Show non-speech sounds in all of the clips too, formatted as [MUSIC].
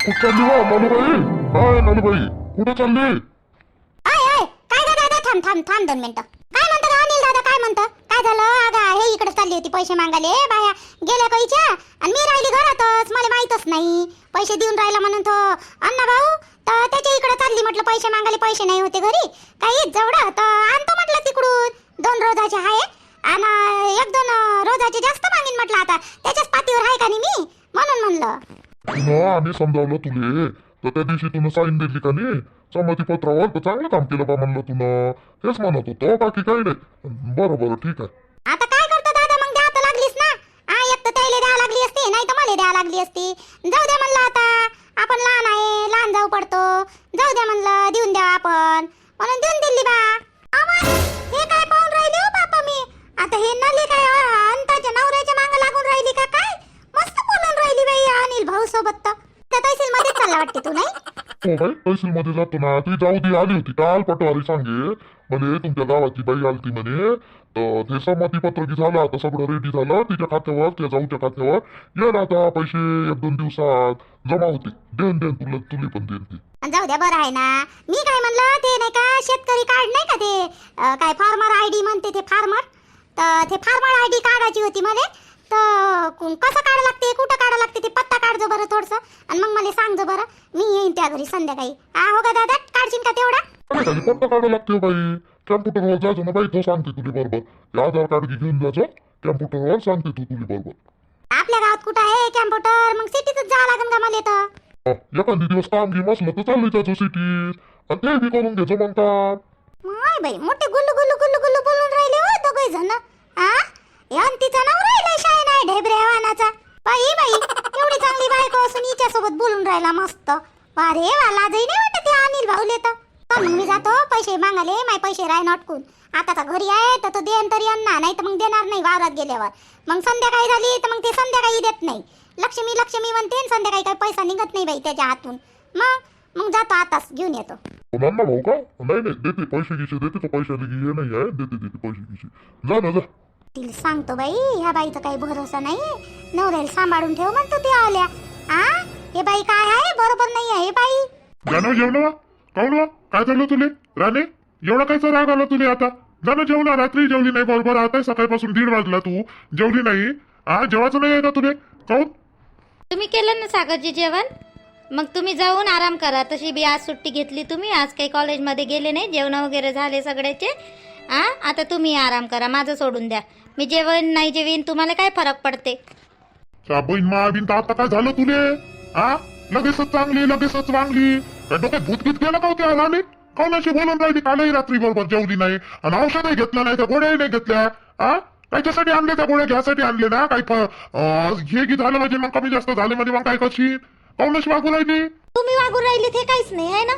कुठं चालली वा मालूबाई हाय मालूबाई कुठे चालली आय आय काय ग दादा थांब थांब थांब दोन मिनिटं काय म्हणतो अनिल दादा काय म्हणतं काय झालं अगं हे इकडे चालली होती पैसे मागायले बाया गेल्या कैच्या आणि मी राहिली घरातच मला माहीतच नाही पैसे देऊन राहिला म्हणून तो अण्णा भाऊ तर त्याच्या इकडे चालली म्हटलं पैसे मागायले पैसे नाही होते घरी काही जवळ तर आणतो म्हटलं तिकडून दोन रोजाचे आहे आणि एक दोन रोजाचे जास्त मागीन म्हटलं आता त्याच्याच पातीवर आहे का नाही मी म्हणून म्हणलं तुला आम्ही समजावलं तुले. तर त्या दिवशी तुला साईन दिली का नाही? संमती तर चांगलं काम केलं बा म्हणलं तुला हेच म्हणत होतो बाकी काही नाही. बरं बरं ठीक आहे. आता काय करतो दादा? मग द्या तर लागलीस ना? हा एक तर त्याला द्या लागली असती नाही तर मला द्या लागली असती. जाऊ द्या म्हणलं आता. आपण लहान आहे लहान जाऊ पडतो. जाऊ द्या म्हणलं देऊन द्या आपण. म्हणून देऊन दिली बा. आवाज हे काय पाहून राहिली हो बापा मी? आता हे नली काय अंताच्या नवऱ्याच्या मागं लागून राहिली का काय? राहिली बाई या अनिल भाऊ सोबत तर. तहसील मध्ये चालला वाटते तू नाही? हो बाई तहसील मध्ये जातो ना ती जाऊ दी आली होती काल पटवारी सांगे. म्हणे तुमच्या गावाची बाई आलती म्हणे. तर ते संमती पत्र की झालं आता सगळं रेडी झालं. तिच्या खात्यावर त्या जाऊच्या खात्यावर. ये ना आता पैसे एक दोन दिवसात जमा होते देन देन तुला तुली पण देन ती. आणि जाऊ द्या बरं आहे ना. मी काय म्हणलं ते नाही का शेतकरी कार्ड नाही का ते अं, काय फार्मर आय डी म्हणते ते फार्मर तर ते फार्मर आय डी काढायची होती मला तर कसं काढा लागते कुठं काढा लागते ते पत्ता काढजो बरं थोडस. आणि मग मला सांगजो बरं मी येईन त्या घरी संध्याकाळी. हा हो का दादा काढशील का तेवढा? पत्ता काढायला लागते बाई. कॅम्प्युटरवर जायचं ना बाई तो सांगते तुला बरोबर. आधार कार्ड घेऊन जायचं कॅम्प्युटरवर सांगते तू तुला बरोबर. आपल्या गावात कुठं आहे कॅम्प्युटर? मग सिटीतच जावं लागेल का मला तर एखादी दिवस काम घे असलं तर चालू त्याचं सिटीत. आणि ते बी करून घ्यायचं मग काम माय बाई मोठे गुल्लू गुल्लू गुल्लू गुल्लू बोलून राहिले हो दोघे जण. हा यान तिचा नवरा राहिला शाय नाही ढेबरे वाहनाचा बाई बाई एवढी चांगली बायको असून हिच्या सोबत बोलून राहिला मस्त. अरे वाला जाई नाही वाटत ते अनिल भाऊले तर. चल मी जातो पैसे मागाले माय पैसे राय नटकून आता तर घरी आहे तर तो देन तरी आणणार नाही तर मग देणार नाही वावरात गेल्यावर. मग संध्याकाळी झाली तर मग ते संध्याकाळी देत नाही. लक्ष्मी लक्ष्मी म्हणते संध्याकाळी काही पैसा निघत नाही बाई त्याच्या हातून. मग मग जातो आताच घेऊन येतो. भाऊ का? नाही नाही देते पैसे गिसे देते तो पैशाला घे नाही आहे देते देते पैसे गिसे जा ना जा. तिला सांगतो बाई ह्या बाईचा काही भरोसा नाही नवऱ्याला सांभाळून ठेव म्हणतो ते आल्या. आ? हे बाई काय आहे? बरोबर नाही आहे हे बाई. जाणं जेवण काऊन वा? काय झालं तुले? राणे एवढा कायचा राग आला तुले आता? जाणं जेवला. रात्री जेवली नाही बरोबर. आता सकाळपासून दीड वाजला तू. जेवली नाही. हा जेवायचं नाही आहे का तुले? काऊन? तुम्ही केलं ना सागरजी जेवण? मग तुम्ही जाऊन आराम करा. तशी बी आज सुट्टी घेतली तुम्ही. आज काही कॉलेजमध्ये गेले नाही. जेवण वगैरे झाले सगळ्याचे. आ? आता तुम्ही आराम करा माझं सोडून द्या. मी जेवण नाही जेवीन तुम्हाला काय फरक पडते? त्या बहीण महाबीन तर आता काय झालं तुले? हा लगेचच चांगली लगेचच वांगली. काय डोक्यात भूतगीत गेलं का होत्या काऊन अशी बोलून राहिली कालही रात्री बरोबर जेवली नाही. आणि औषधही घेतलं नाही त्या गोळ्याही नाही घेतल्या. हा त्याच्यासाठी आणले त्या गोळ्या घ्यासाठी आणले ना? काही फ- अं, हे की झालं म्हणजे मग कमी जास्त झाले म्हणजे मग काय कशी अशी वागू राहिली? तुम्ही वागून राहिले ते काहीच नाही आहे ना?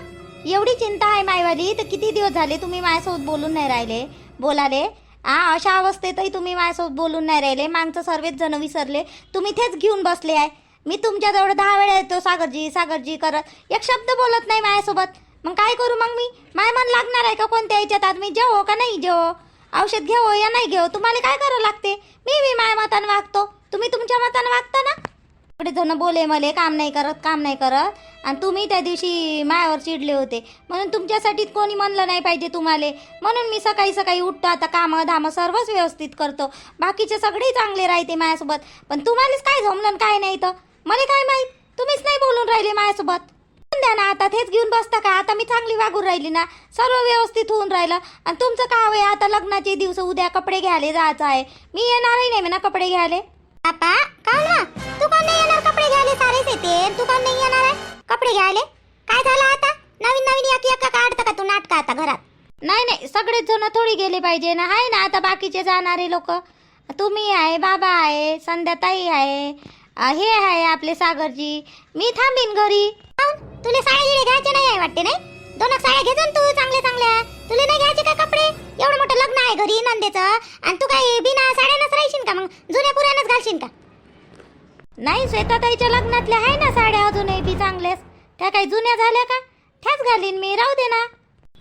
एवढी चिंता आहे मायवाली तर किती दिवस झाले तुम्ही माझ्यासोबत बोलून नाही राहिले? बोलाले. आ अशा अवस्थेतही तुम्ही माझ्यासोबत बोलून नाही राहिले. मागचं सर्वच जण विसरले. तुम्ही तेच घेऊन बसले आहे. मी तुमच्याजवळ दहा वेळा येतो सागरजी सागरजी करत एक शब्द बोलत नाही माझ्यासोबत. मग काय करू मग मी? माय मन लागणार आहे का कोणत्या याच्यात? आत मी जेवो का नाही जेवो? औषध घेऊ या नाही घेऊ तुम्हाला काय करावं लागते? मी मी माय मतानं वागतो. तुम्ही तुमच्या मतानं वागता ना? इकडे जण बोले मले काम नाही करत काम नाही करत. आणि तुम्ही त्या दिवशी मायावर चिडले होते. म्हणून तुमच्यासाठी कोणी म्हणलं नाही पाहिजे तुम्हाला. म्हणून मी सकाळी सकाळी उठतो आता कामं धामं सर्वच व्यवस्थित करतो. बाकीचे सगळे चांगले राहते माझ्यासोबत पण तुम्हालाच काय जमलं आणि काय नाही तर मला काय माहीत? तुम्हीच नाही बोलून राहिले माझ्यासोबत द्या ना आता तेच घेऊन बसता का? आता मी चांगली वागून राहिली ना. सर्व व्यवस्थित होऊन राहिलं. आणि तुमचं काय आहे? आता लग्नाचे दिवस उद्या कपडे घ्यायला जायचं आहे. मी येणारही नाही ना कपडे घ्यायला. बापा काल ना तू नाही येणार कपडे घ्यायला सारेच येते तू नाही येणार आहे. कपडे घ्यायला? काय झालं आता? नवीन नवीन एक एक काढतं का तू नाटक आता घरात? नाही नाही सगळेच जण थोडी गेले पाहिजे ना. आहे ना आता बाकीचे जाणारे लोक? तुम्ही आहे बाबा आहे संध्याताई आहे हे आहे आपले सागरजी. मी थांबीन घरी? तुला साड्या घ्यायचे नाही आहे वाटते नाही? दोन साड्या घेतो तू चांगल्या चांगल्या तुला नाही घ्यायचे का कपडे? काय घरी नंदेचं आणि तू काय बिना साड्यानंच राहशील का मग? जुन्या पुऱ्यानंच घालशील का? नाही श्वेताताईच्या लग्नातल्या आहे ना साड्या अजूनही? बी चांगल्याच. त्या काही जुन्या झाल्या का? त्याच घालीन मी. राहू दे ना.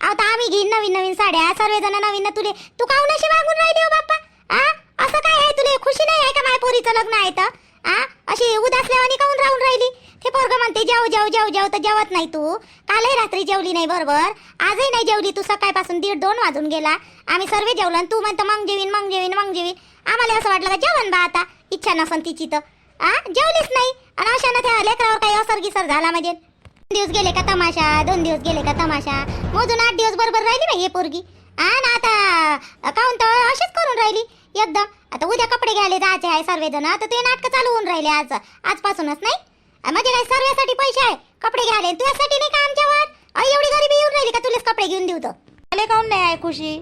आता आम्ही घेईन नवीन नवीन साड्या. सर्वजण नवीन तुले. तू काहून अशी मागून राहिली हो बाप्पा. आ? असं काय आहे तुले? खुशी नाही आहे का माझ्या पोरीचं लग्न आहे तर? आ? अशी उदासल्यावानी काहून राहून राहिली? ते पोरग म्हणते जेव जेव जेव जेव तर जेवत नाही तू. कालही रात्री जेवली नाही बरोबर. आजही नाही जेवली. तू सकाळपासून दीड दोन वाजून गेला. आम्ही सर्व जेवलो आणि तू म्हणतो मग जेवीन मग जेवीन मग जेवीन. आम्हाला असं वाटलं का जेवण बा आता. इच्छा नसन तिची तर. आ? जेवलीच नाही. आणि अशानं त्या लेकरावर काही असर गिसर झाला म्हणजे? दोन दिवस गेले का तमाशा? दोन दिवस गेले का तमाशा? मोजून आठ दिवस बरोबर राहिली बाई हे पोरगी. आ ना आता काऊन तर अशीच करून राहिली? एकदम. आता उद्या कपडे घ्यायला जायचे आहे सर्वजण. तर ते नाटकं चालू होऊन राहिले आज. आजपासूनच नाही? आ, काय सर्वेसाठी पैसे आहे? कपडे घ्यायला तुझ्यासाठी नाही का आमच्यावर? आई एवढी गरीबी येऊन राहिली का तुलाच कपडे घेऊन देऊ तर मला काऊन नाही आहे खुशी?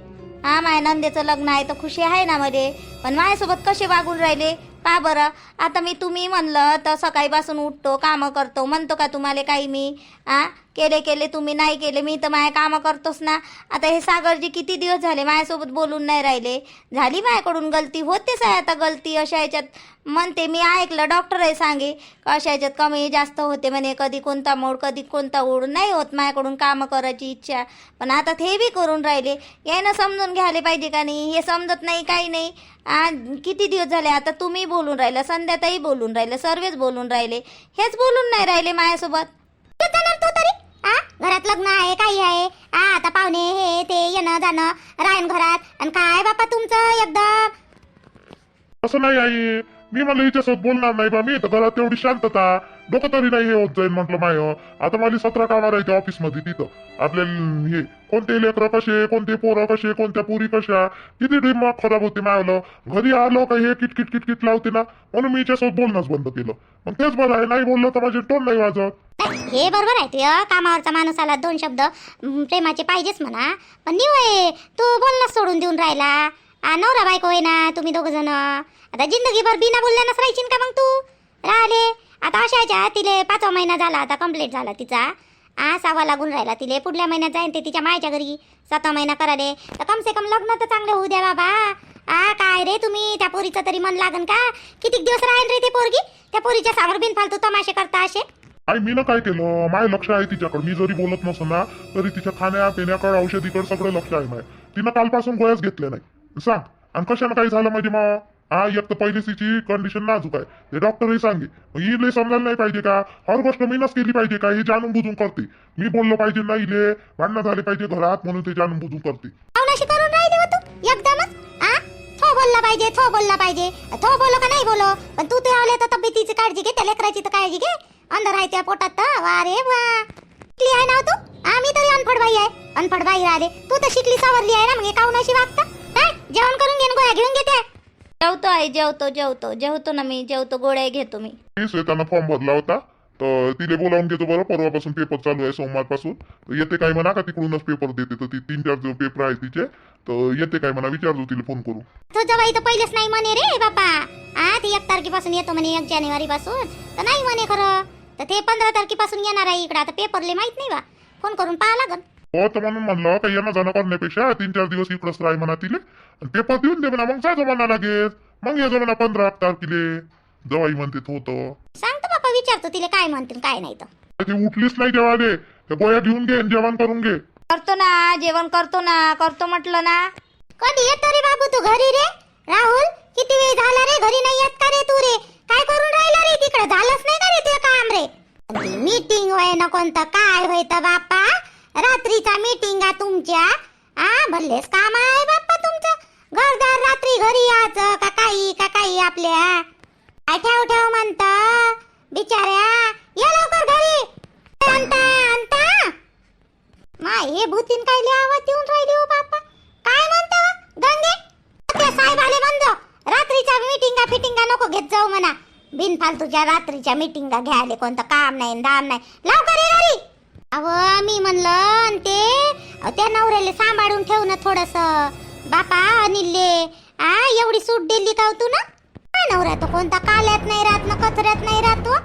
हा माझ्या नंदेचं लग्न आहे तर खुशी आहे ना मध्ये पण माझ्यासोबत कसे वागून राहिले? का बरं. आता मी तुम्ही म्हणलं तर सकाळीपासून उठतो कामं करतो. म्हणतो का तुम्हाला काही मी? आ? केले केले तुम्ही नाही केले मी तर माझ्या कामं करतोच ना. आता हे सागरजी किती दिवस झाले माझ्यासोबत बोलून नाही राहिले? झाली माझ्याकडून गलती? होतेच आहे आता गलती? अशा ह्याच्यात म्हणते मी ऐकलं डॉक्टर आहे सांगे. अशा ह्याच्यात कमी जास्त होते म्हणे कधी कोणता मोड कधी कोणता ओढ. नाही होत माझ्याकडून कामं करायची इच्छा. पण आता ते बी करून राहिले. यानं समजून घ्यायला पाहिजे का नाही? हे समजत नाही काही नाही. आ, किती दिवस झाले आता तुम्ही बोलून राहिलं संध्याताई बोलून राहिलं सर्वच बोलून राहिले. हेच बोलून नाही राहिले माझ्यासोबत. तू तरी? लग्न आहे काही आहे. आता पाहुणे हे ते येणं जाणं रायन घरात आणि काय बापा तुमचं एकदम? असं नाही आई. मी म्हणलं हिच्यासोबत बोलणार नाही बा. मी तर घरात तेवढी शांतता. डोकं तरी नाही हे होत जाईल म्हटलं माय. आता मला सतरा कामा राहायचे ऑफिसमध्ये तिथं. आपल्या हे कोणते लेकरं कसे कोणते पोरं कसे कोणत्या पुरी कशा? किती दिमाग खराब होते मायलं. घरी आलो का हे किट किट किट किट लावते ना? म्हणून मी हिच्यासोबत बोलणंच बंद केलं. मग तेच बरं आहे. नाही बोललं तर माझे टोन नाही वाजत. हे बरोबर आहे तुझ्या कामावरचा माणूस आला दोन शब्द. प्रेमाचे पाहिजेच म्हणा. पण निवय तू बोलणं सोडून देऊन राहिला. नवरा बायको आहे ना तुम्ही दोघ जण. आता जिंदगीभर बिना बोलल्यानंच राहायची का मग तू? राहिले. आता अशाच्या तिले पाचवा महिना झाला आता कंप्लीट झाला तिचा. आ सावा लागून राहिला तिले. पुढल्या महिन्यात जाईन ते तिच्या मायच्या घरी. सातवा महिना कराले तर कम से कम लग्न तर चांगलं होऊ द्या बाबा. आ काय रे तुम्ही? त्या पोरीचं तरी मन लागन का? किती दिवस राहील रे ते पोरगी? त्या पोरीच्या सावर बिन फालतू तमाशे करता असे? आई मी ना काय केलं? माय लक्ष आहे तिच्याकडे. मी जरी बोलत नसो ना तरी तिच्या खाण्या पिण्याकडे औषधीकडे सगळं लक्ष आहे माय. तिनं कालपासून गोळ्याच घेतल्या नाही. सांग. आणि कशानं काही झालं माझी मग? हा एक तर पहिलीच कंडिशन नाजूक आहे. हे डॉक्टरही सांगे मग ही समजायला नाही पाहिजे का? हर गोष्ट मीनच केली पाहिजे का? हे जाणून बुजून करते. मी बोललो पाहिजे नाही इले भांडणं झाले पाहिजे घरात म्हणून ते जाणून बुजून करते. पाहुणाशी करून राहिली हो तू एकदमच आ? थो बोलला पाहिजे थो बोलला पाहिजे. थो बोलो का नाही बोलो? पण तू ते आले तर तब्येतीची काळजी घे त्या लेकराची तर काळजी घे. अंदर आहे त्या पोटात तर. वा रे वा. शिकली आहे ना तू? आम्ही तरी अनफड बाई आहे. अनफड बाई राहिले. तू तर शिकली सावरली आहे ना मग हे काहुनाशी वागता? काय जेवण करून घेऊन गोळ्या घेऊन घेते. जेवतो आई जेवतो जेवतो. जेवतो ना मी जेवतो गोळ्या घेतो मी. मी श्वेतानं फॉर्म भरला होता. तर तिले बोलावून घेतो बरं परवापासून पेपर चालू आहे सोमवारपासून. तर येते काय म्हणा का तिकडूनच पेपर देते. तर ती तीन चार पेपर आहे तिचे. तर येते काय म्हणा विचारतो तिला फोन करू तुझं बाई तर पहिलेच नाही म्हणे रे बापा. आ ती एक तारखेपासून येतो म्हणे एक जानेवारी पासून तर नाही म्हणे खरं. तर ते पंधरा तारखेपासून येणार आहे इकडं. आता पेपरले माहीत नाही बा. फोन करून पाहा लागल हो तर म्हणून म्हणलं का येणं जाणं करण्यापेक्षा तीन चार दिवस इकडंच राह म्हणा तिले. पेपर देऊन दे म्हणा मग जायचं म्हणा लागेल मग ये म्हणा पंधरा तारखेले जवाई म्हणते होतं सांगतो बापा विचारतो तिला काय म्हणतील काय नाही तर. ती उठलीच नाही जेव्हा दे. गोळ्या घेऊन घे जेवण करून घे. करतो ना जेवण करतो ना करतो म्हटलं ना. कधी येतो रे बाबू तू घरी रे? राहुल किती वेळ झाला रे घरी नाही येत का रे तू रे? काय करून राहिला रे तिकडे? झालंच नाही का रे ते काम रे? मीटिंग होय ना कोणतं काय होय तर बापा? रात्रीचा मीटिंग तुमच्या? आ भल्लेच काम आहे बाप्पा तुमचं. घरदार रात्री घरी यायचं का काही का काही आपल्या? काय ठेव ठेव म्हणत? बिचाऱ्या ये लवकर घरी. अंता अंता. माय हे भूतीन काय लय आवाज येऊन राहिली हो बाप्पा. काय म्हणतो? गंगे त्या साहेब आले बंद रात्रीच्या मीटिंगा फिटिंगा नको घेत जाऊ म्हणा. बिनफालतूच्या रात्रीच्या मीटिंगा घ्यायले कोणतं काम नाही दाम नाही. लवकर ये घरी. अव मी म्हणलं ते अहो, त्या नवऱ्याला सांभाळून ठेव ना थोडस. बापा अनिलले आ एवढी सूट दिली का हो तू ना? काय नवरा तो कोणता काल्यात नाही राहत ना कचऱ्यात नाही राहतो हो.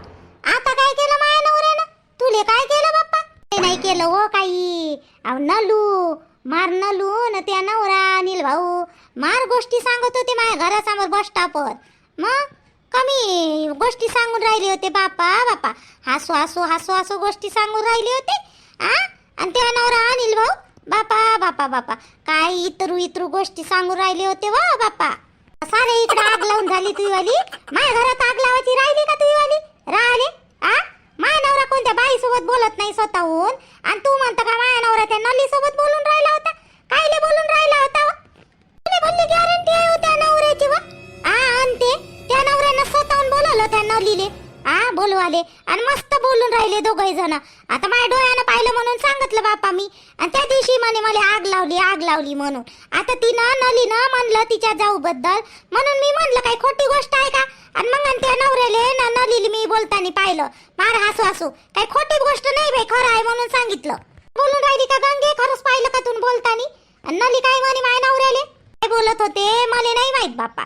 आता काय केलं माया नवऱ्यानं? तुले काय केलं बाप्पा? ते नाही केलं हो काही. अहो नलू मार नलू न त्या नवरा अनिल भाऊ मार गोष्टी सांगत होते माझ्या घरासमोर बस स्टॉपवर मग? कमी गोष्टी सांगून राहिले होते बापा बापा. हसू हसू हसू हसू गोष्टी सांगून राहिले होते आ? आणि त्या नवरा अनिल भाऊ बापा बापा बापा. काय इतरू इतरू गोष्टी सांगून राहिले होते वा बापा. सारे इकडे आग लावून झाली तुझी वाली. माझ्या घरात आग लावायची राहिली का तुझी वाली? राहिले आ? माझ्या कोणत्या बाई सोबत बोलत नाही स्वतःहून? आणि तू म्हणता का माया नवरा त्या नली सोबत बोलून राहिला होता? कायले बोलून राहिला होता बोलली गॅरंटी आहे हो त्या नवऱ्याची वा? आ आणते. त्या नवऱ्यानं स्वतःहून बोलवलं त्या नलीले आ बोलवाले आणि मस्त बोलून राहिले दोघही जण. आता माझ्या डोळ्यानं पाहिलं म्हणून सांगितलं बापा मी. आणि त्या दिवशी म्हणे मला आग लावली आग लावली म्हणून. आता तिनं नलीनं म्हणलं तिच्या जाऊ बद्दल म्हणून मी म्हणलं काही खोटी गोष्ट आहे का? आणि मग आणि त्या नवऱ्याले न नलीले मी बोलताना पाहिलं. मार हसू हसू. काही खोटी गोष्ट नाही बाई खरं आहे म्हणून सांगितलं. बोलून राहिली का गंगे? खरंच पाहिलं का तुम्ही बोलतानी? आणि नली काय म्हणे माय नवऱ्याले? काय बोलत होते? मला नाही माहीत बाप्पा.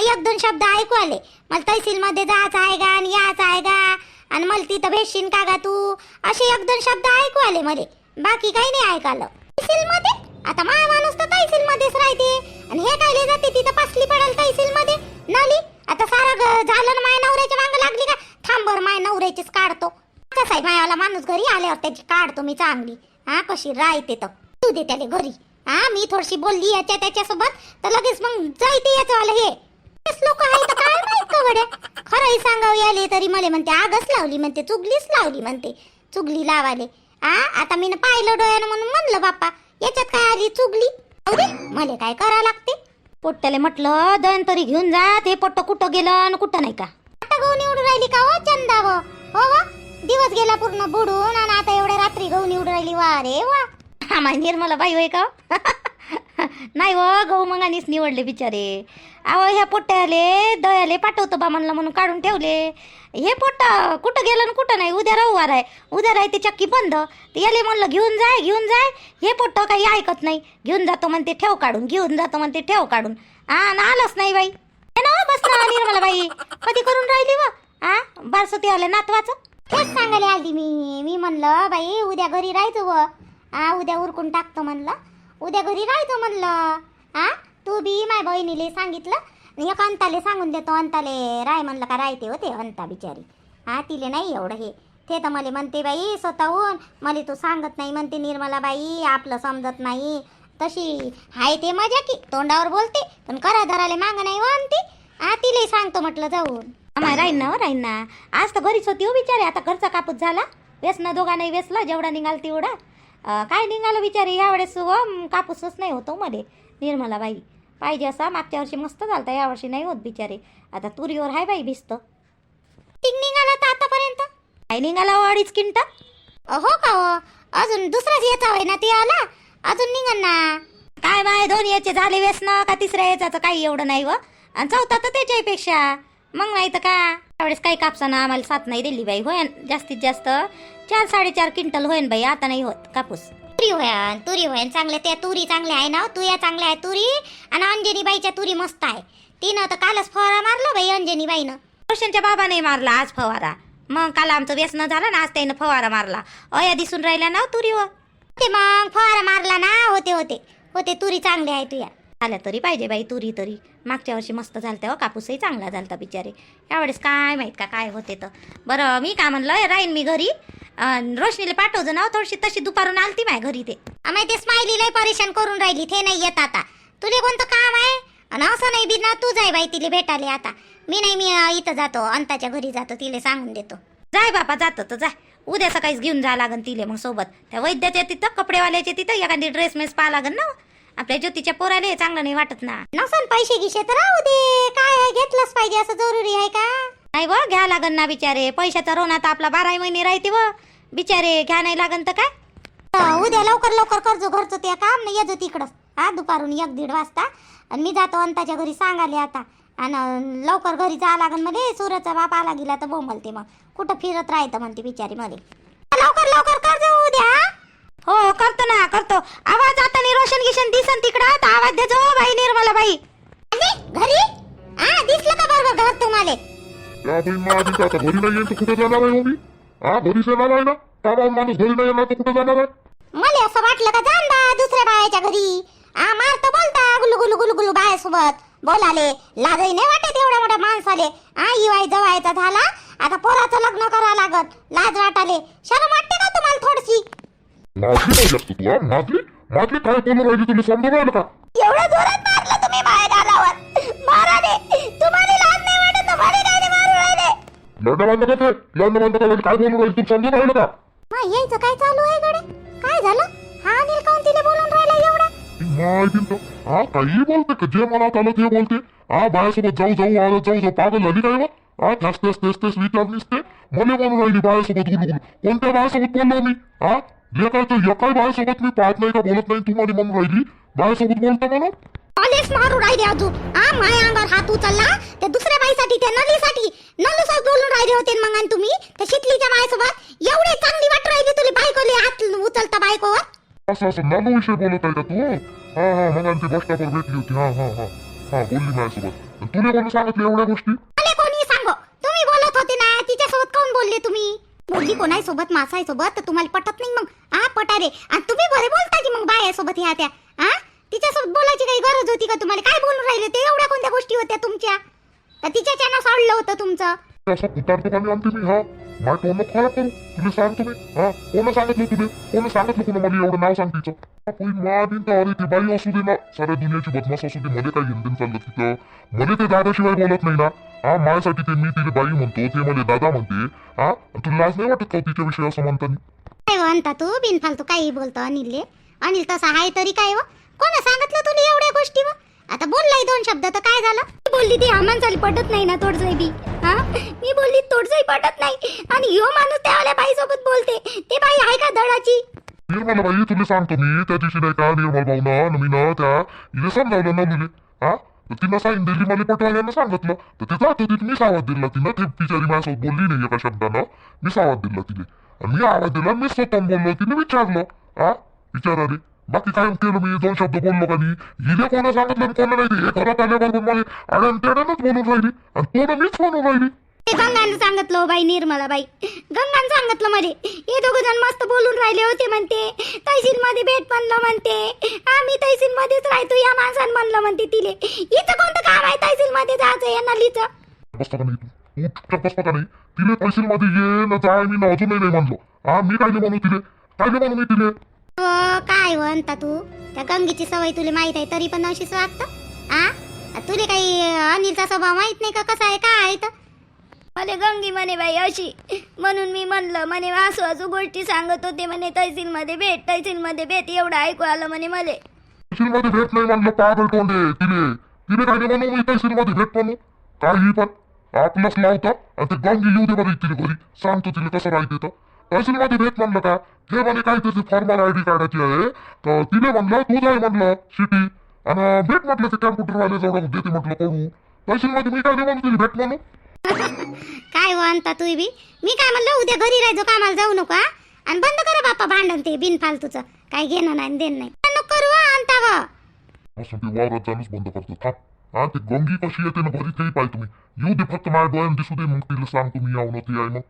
एक दोन शब्द ऐकू आले. मला तहसीलमध्ये जायचं आहे का आणि यायचं आहे का? आणि मला तिथं भेटशील का गा तू? असे एक दोन शब्द ऐकू आले मले. बाकी काही नाही ऐकालं तहसीलमध्ये आता माय माणूस तर तहसीलमध्येच राहते. आणि हे काय जाते? तिथं पासली पडेल तहसीलमध्ये नाली? आता सारं ग- झालं ना माय नवऱ्याच्या मागं लागली का? थांबर माय नवऱ्याचीच काढतो. कसं आहे मायाला माणूस घरी आल्यावर त्याची काढतो मी चांगली. हा कशी राहते तर. तू दे त्याला घरी. हा मी थोडीशी बोलली याच्या त्याच्यासोबत. तर लगेच मग जायते याचं हे. लोक काय माहीत का गड्या? खरंही सांगावं याले तरी मला म्हणते आगच लावली म्हणते चुगलीच लावली म्हणते चुगली लावाले. आ आता मी पाहिलं डोळ्यानं म्हणून म्हणलं बाप्पा याच्यात काय आली चुगली? अरे मला काय करा लागते. पोट्ट्याला म्हटलं दन तरी घेऊन जा ते पोट्ट कुठं गेलं आणि कुठं नाही का? आता गहू निवडून राहिली का हो चंदा वा हो वा दिवस गेला पूर्ण बुडून आणि आता एवढ्या रात्री गहू निवडून राहिली वा रे वा. आम्हाला निर्मला बाई होय का हो? [LAUGHS] नाही हो गहू मंगानीच निवडले बिचारे. अहो ह्या पोट्याले दयाले पाठवतो बा म्हणलं म्हणून काढून ठेवले. हे पोट्ट कुठं गेलं ना कुठं नाही? उद्या रविवार आहे. उद्या राहते चक्की बंद. याले म्हणलं घेऊन जाय घेऊन जाय. हे पोट्ट काही ऐकत नाही. घेऊन जातो म्हणते ठेव काढून. घेऊन जातो म्हणते ठेव काढून. हा ना आलंच नाही बाई. हे ना हो, बस ना निर्मला बाई. कधी करून राहिली व? हा बारसती आले नातवाचं? तेच सांगायला आली मी. मी म्हणलं बाई उद्या घरी राहायचो व. उद्या उरकून टाकतो म्हणलं. उद्या घरी राहायचो म्हणलं. हा तू बी माय बहिणीले सांगितलं. एक अंताले सांगून देतो. अंताले राय म्हणलं का राहते होते अंता बिचारी. हा तिले नाही एवढं हे. ते तर मला म्हणते बाई स्वतःहून. मला तू सांगत नाही म्हणते निर्मला बाई आपलं समजत नाही. तशी हाय ते मजा की तोंडावर बोलते. पण करा धराले माग नाही हो म्हणते हा तिले सांगतो म्हटलं जाऊन. आम्हाला राहीन ना हो राहीन ना. आज तर घरीच होती हो बिचारे. आता घरचा कापूस झाला. व्यसनं दोघा नाही वेसला जेवढा निघाल तेवढा. काय निघालं बिचारे? यावेळेस व कापूसच नाही होतो मध्ये निर्मला बाई पाहिजे असा मागच्या वर्षी मस्त झालता यावर्षी नाही होत बिचारे. आता तुरीवर हाय बाई भिस्त. टिक निघाला तर आतापर्यंत? काय निघाला हो अडीच किंट? हो का हो? अजून दुसराच याचा होय ना ते आला? अजून निघन ना. काय बाय दोन याचे झाले वेसना का तिसऱ्या याचं काही एवढं नाही व? आणि चौथा तर त्याच्यापेक्षा. मग नाही तर का? त्यावेळेस काही कापसानं आम्हाला साथ नाही दिली बाई होय? जास्तीत जास्त चार साडेचार क्विंटल होईन बाई आता नाही होत कापूस. तुरी होय तुरी होय चांगल्या त्या तुरी चांगल्या आहे ना तुया चांगल्या आहे तुरी आणि अंजनी बाईच्या तुरी मस्त आहे. तिनं तर कालच फवारा मारला बाई अंजनी बाईनं रोशनच्या बाबाने मारला आज फवारा. मग काल आमचं व्यसन झालं ना आज त्यानं फवारा मारला. अया दिसून राहिल्या ना हो तुरीवर. ते मग फवारा मारला ना होते होते. होते तुरी चांगली आहे तुया. झाल्या तरी पाहिजे बाई तुरी तरी. मागच्या वर्षी मस्त झालत्या हो कापूसही चांगला झालता बिचारे. यावेळेस काय माहीत का काय होते तर. बरं मी काय म्हणलं राहीन मी घरी. रोशनीला पाठवतो ना हो, थोडीशी तशी दुपारून आलती माय घरी ते. आम्ही ते स्माइली लय परेशान करून राहिली ते नाही येत आता. तुले कोणतं काम आहे? आणि असं नाही बी ना तू जाय बाई तिले भेटाले आता. मी नाही मी इथं जातो अंताच्या घरी जातो तिले सांगून देतो. जाय बापा जातं तर जाय. उद्या सकाळीच घेऊन जा लागन तिले मग सोबत. त्या वैद्याच्या तिथं कपडेवाल्याच्या तिथं एखादी ड्रेस मेस पा लागन ना आपल्या ज्योतीच्या पोराले चांगलं नाही वाटत ना. नसन पैसे गिशे तर राहू दे. काय घेतलंच पाहिजे असं जरुरी आहे का? नाही व घ्या लागन ना बिचारे. पैशाचा रोना तर आपला बाराही महिने राहते व. बिचारे घ्या नाही लागन तर काय? उद्या लवकर लवकर करजो घरचं ते काम नाही येजो तिकडं. हा दुपारून एक दीड वाजता. आणि मी जातो अंताच्या घरी सांगाले आता. आणि लवकर घरी जा लागनमध्ये सूरजचा बाप आला गेला तर बोंबलते मग. कुठं फिरत राहतं म्हणते बिचारी मध्ये लवकर लवकर करजो उद्या. हा? हो करतो ना करतो. आवाज आता रोशन गिशन दिसन तिकडं. तर आवाज देजो बाई निर्मला बाई घरी? हा दिसलं का बरोबर घर तुम्हाला? या बहीण महाबीन आता घरी नाही येईल तर कुठे जाणार आहे हो मी हा घरीच येणार आहे ना? का माणूस घरी नाही येणार तर कुठे जाणार आहे? मला असं वाटलं का बा दुसऱ्या बायाच्या घरी? आ मारतो बोलता गुलू गुलू गुलू गुलू बायासोबत. बोलाले लाजही नाही वाटत एवढ्या मोठ्या माणसाले. आ इवाय जवायचा झाला आता पोराचं लग्न करा लागत लाज वाटाले. शरम वाटते का तुम्हाला थोडीशी? नाचली नाही जास्त तू हा? नाचली नाचली काय बोलून राहिली तुला समजून राहिलं का? एवढं जोरात लढणं बंद करते लढणं बंद करायला काय बोलून राहील? तू समजून राहिलं का? मग यायचं काय चालू आहे गडे काय झालं? हा अनिल काऊन तिला बोलून राहिला एवढा? माहिती तर हा काही बोलते का? जे मनात आलं ते बोलते. हा बायासोबत जाऊ जाऊ आलं जाऊ जाऊ. पागल झाली काय बा हा तेच तेच तेच तेच विचार निसते मला म्हणून राहिली बायासोबत गुलू गुलू कोणत्या बायासोबत बोललो मी? हा? लेखाचं एकाही बायासोबत मी पाहत नाही का बोलत नाही? तुम्हाला म्हणून राहिली? बायासोबत बोलतो म्हणून? कॉलेज मारू राहिले अजून. हा माझ्या अंगावर हात उचलला त्या दुसऱ्या बाईसाठी त्या नलीसाठी नलू सोबत बोलून राहिले होते मग आणि तुम्ही? त्या शिकलीच्या बाईसोबत एवढे चांगली वाट राहिली तुला बायकोले हात उचलता बायकोवर? असं असं नानो विषय बोलत आहे का तू? हा हा मग आणि ती बस स्टॉपवर भेटली होती. हा हा हा. हा बोलली माझ्यासोबत तुला कोणी सांगितलं एवढ्या गोष्टी? मला कोणी सांगो? तुम्ही बोलत होते ना तिच्यासोबत काऊन बोलले तुम्ही? बोलली कोणाही सोबत मासाई सोबत तर तुम्हाला पटत नाही मग. हा पटारे आणि तुम्ही बरे बोलता की मग बायासोबत ह्या त्या? हा तिच्यासोबत बोलायची काही गरज होती का तुम्हाला? काय बोलून राहिले ते एवढ्या कोणत्या गोष्टी होत्या तुमच्या? तर तिच्या त्यानं सोडलं होतं तुमचं. असं उतारतो का नाही आणते मी? हा? माझ्या तोंड खराब करू. तुला सांगतो मी हा? कोण सांगितलं तुले कोण सांगितलं कोण मला एवढं नाव सांग तिचं हा, कोणी मा बिन तर अरे ती बाई असू दे ना. साऱ्या दुनियाची बदमाश असू दे. मला काय घेऊन चाललं तिथं. मला ते दादाशिवाय बोलत नाही ना. हा माझ्यासाठी ते मी तिला बाई म्हणतो ते मला दादा म्हणते. हा? आणि तुला लाज नाही वाटत का हो तिच्याविषयी असं म्हणताना? काय हो म्हणता तू बिनफालतू काही बोलतो अनिलले. अनिल तसा आहे तरी काय हो? कोण सांगितलं तुला एवढ्या गोष्टी व आता बोललाय दोन शब्द तर काय झालं? मी बोलली ती आम्हाला चाली पटत नाही ना तोडजय बी. हा? मी बोलली तोडजय पटत नाही. आणि ह्यो माणूस त्यावाल्या बाई सोबत बोलते. ते बाई आहे का धडाची निर्मल बाई तुला सांगतो मी त्या दिवशी नाही का निर्मल भाऊ ना मी ना त्या हिला समजावलं ना मुले. हा? तर तिनं सांगितलं दिली मला पटवायला सांगितलं. तर ते जात होती मी सावाद दिला तिनं ते बिचारी माझ्यासोबत बोलली नाही एका शब्दानं. मी सावाद दिला तिने आणि मी आवाज दिला मी स्वतः बोललो तिने विचारलं. हा? विचारा रे बाकी काय केलं मी दोन शब्द बोललो का नाही? हिने कोणा सांगितलं आणि कोणा नाही? ते. हे घरात आल्याबरोबर मला अडण तेडणच बोलून राहिली. आणि कोणा मीच म्हणून राहिली. ते गंगानं सांगितलं हो बाई निर्मला बाई. गंगानं सांगितलं मध्ये हे दोघ जण मस्त बोलून राहिले होते म्हणते. तहसील मध्ये भेट म्हणलं म्हणते. आम्ही तहसील मध्येच राहतो या माणसानं म्हणलं म्हणते तिले. इथं कोणतं काम आहे तहसील मध्ये जायचं या नलीचं? बसता का नाही तू? तू चुपचाप बसता का नाही? तिने तहसील मध्ये ये ना जाय मी ना अजूनही नाही म्हणलो. हा मी काय म्हणू तिले? काय म्हणू मी तिले? हो काय म्हणता तू? त्या गंगीची सवय तुला माहीत आहे तरी पण अशीच वागतं आ? तुला काही अनिलचा स्वभाव माहीत नाही का? कसा आहे काय आहे तर मला गंगी म्हणे बाई अशी. म्हणून मी म्हणलं म्हणे वासू वासू गोष्टी सांगत होते म्हणे तहसीलमध्ये भेट तहसीलमध्ये भेट एवढं ऐकू आलं म्हणे मले. तहसील मध्ये भेट नाही म्हणलं पागल तोंडे तिने तिने काय नाही म्हणू मी तहसील मध्ये भेट म्हणू काही पण. आपलंच लावता आणि ते गंगी येऊ दे बरं तिने घरी. सांगतो तिला कसं राहते तर. तहसील मध्ये भेट म्हणलं का? हे म्हणे काय त्याची फॉर्मल आय डी काढायची आहे तर तिने म्हणलं तू जाय म्हणलं सिटी आणि भेट म्हटलं ते कॅम्प्युटरवाले जवळ देते म्हटलं करू. तहसील मध्ये मी काय नाही म्हणू तिला भेट म्हणू काय म्हणता तू बी? मी काय म्हणलं उद्या घरी राहायचो कामाला जाऊ नको हा? आणि बंद करा बाप्पा भांडण ते बिनफालतूचं. काय घेणं नाही आणि देणं नाही. करू हा, आणता व असं ते वावरात जाणंच बंद करतो. थांब. हा ते गंगी कशी येते ना घरी तेही पाहिजे तुम्ही. येऊ दे फक्त माझ्या डोळ्यात दिसू दे मग तिला सांगतो मी यावं ते आहे मग.